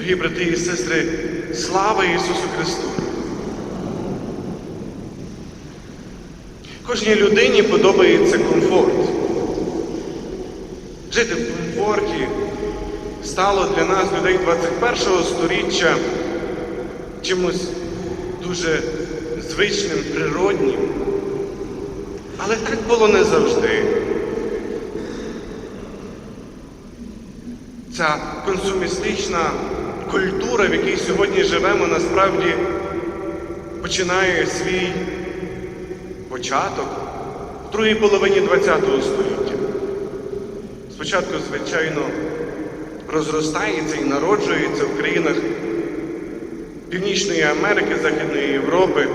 Дорогі брати і сестри, слава Ісусу Христу! Кожній людині подобається комфорт. Жити в комфорті стало для нас, людей 21-го сторіччя, чимось дуже звичним, природнім. Але так було не завжди. Ця консумістична культура, в якій сьогодні живемо, насправді починає свій початок в другій половині ХХ століття. Спочатку, звичайно, розростається і народжується в країнах Північної Америки, Західної Європи,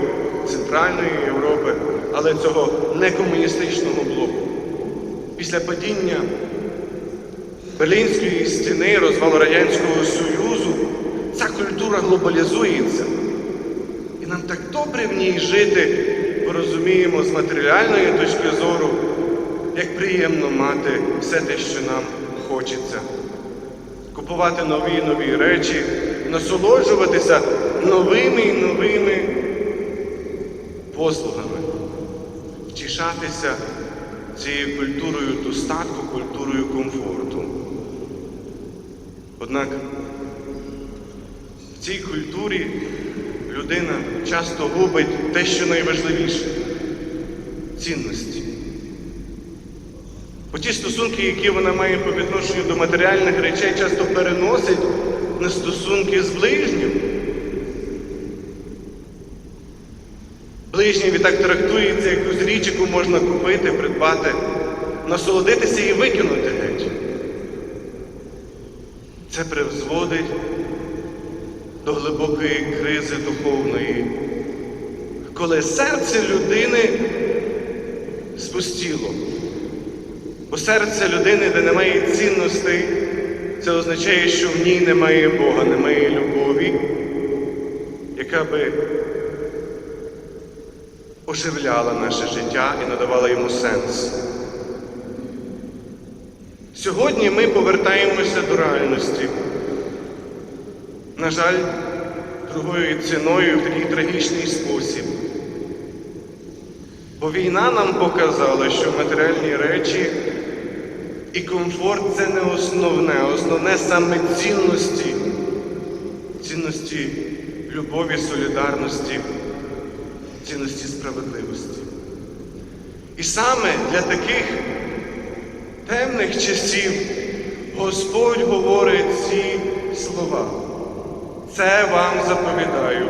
Центральної Європи, але цього не комуністичного блоку. Після падіння Берлінської стіни, розвалу Радянського Союзу, культура глобалізується. І нам так добре в ній жити, бо розуміємо з матеріальної точки зору, як приємно мати все те, що нам хочеться. Купувати нові і нові речі, насолоджуватися новими і новими послугами, втішатися цією культурою достатку, культурою комфорту. Однак цій культурі людина часто губить те, що найважливіше цінності. Бо ті стосунки, які вона має по відношенню до матеріальних речей, часто переносить на стосунки з ближнім. Ближній відтак трактується якусь річ, яку можна купити, придбати, насолодитися і викинути геть. Це призводить до глибокої кризи духовної, коли серце людини спустіло. Бо серце людини, де немає цінностей, це означає, що в ній немає Бога, немає любові, яка би оживляла наше життя і надавала йому сенс. Сьогодні ми повертаємося до реальності. На жаль, другою ціною в такий трагічний спосіб. Бо війна нам показала, що матеріальні речі і комфорт це не основне, основне саме цінності, цінності любові, солідарності, цінності справедливості. І саме для таких темних часів Господь говорить ці слова. Це вам заповідаю,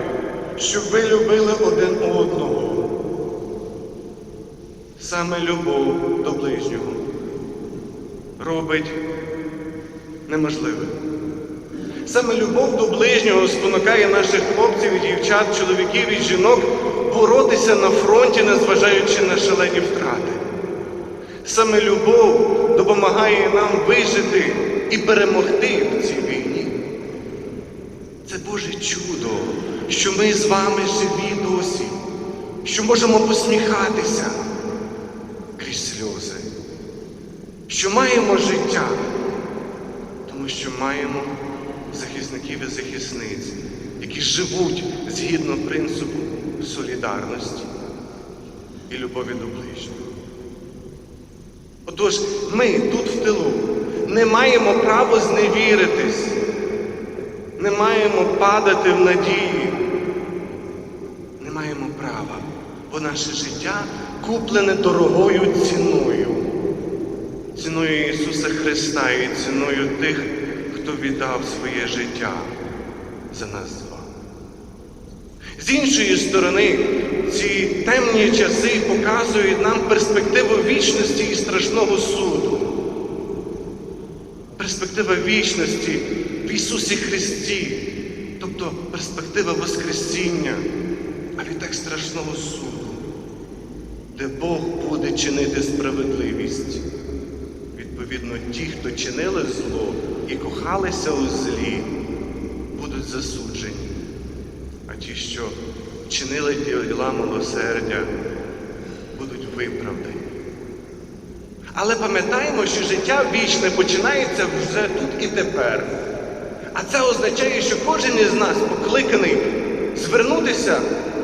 щоб ви любили один одного. Саме любов до ближнього робить неможливе. Саме любов до ближнього спонукає наших хлопців і дівчат, чоловіків і жінок боротися на фронті, незважаючи на шалені втрати. Саме любов допомагає нам вижити і перемогти в цій війні. Це Боже чудо, що ми з вами живі досі, що можемо посміхатися крізь сльози, що маємо життя, тому що маємо захисників і захисниць, які живуть згідно принципу солідарності і любові до ближнього. Отож, ми тут в тилу не маємо права зневіритись, не маємо падати в надії, не маємо права, бо наше життя куплене дорогою ціною, ціною Ісуса Христа і ціною тих, хто віддав своє життя за нас з вами. З іншої сторони, ці темні часи показують нам перспективу вічності і страшного суду. Перспектива вічності в Ісусі Христі, тобто перспектива Воскресіння, а відтак страшного суду, де Бог буде чинити справедливість. Відповідно, ті, хто чинили зло і кохалися у злі, будуть засуджені. А ті, що чинили діла милосердя, будуть виправдані. Але пам'ятаємо, що життя вічне починається вже тут і тепер. А це означає, що кожен із нас покликаний звернутися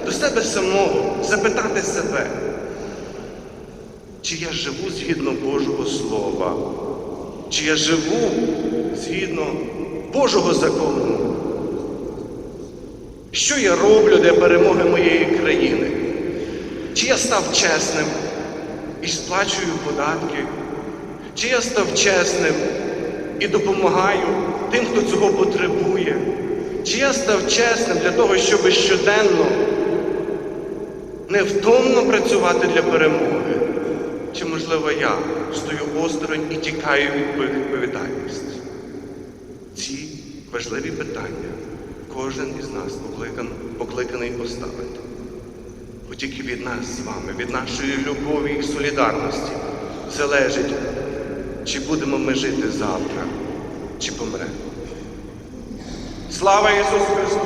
до себе самого, запитати себе, чи я живу згідно Божого Слова, чи я живу згідно Божого закону. Що я роблю для перемоги моєї країни? Чи я став чесним і сплачую податки? Чи я став чесним і допомагаю тим, хто цього потребує? Чи я став чесним для того, щоб щоденно невтомно працювати для перемоги? Чи, можливо, я стою осторонь і тікаю від відповідальності? Ці важливі питання кожен із нас покликаний поставити. Бо тільки від нас з вами, від нашої любові і солідарності залежить, чи будемо ми жити завтра, чи помремо. Слава Ісусу Христу!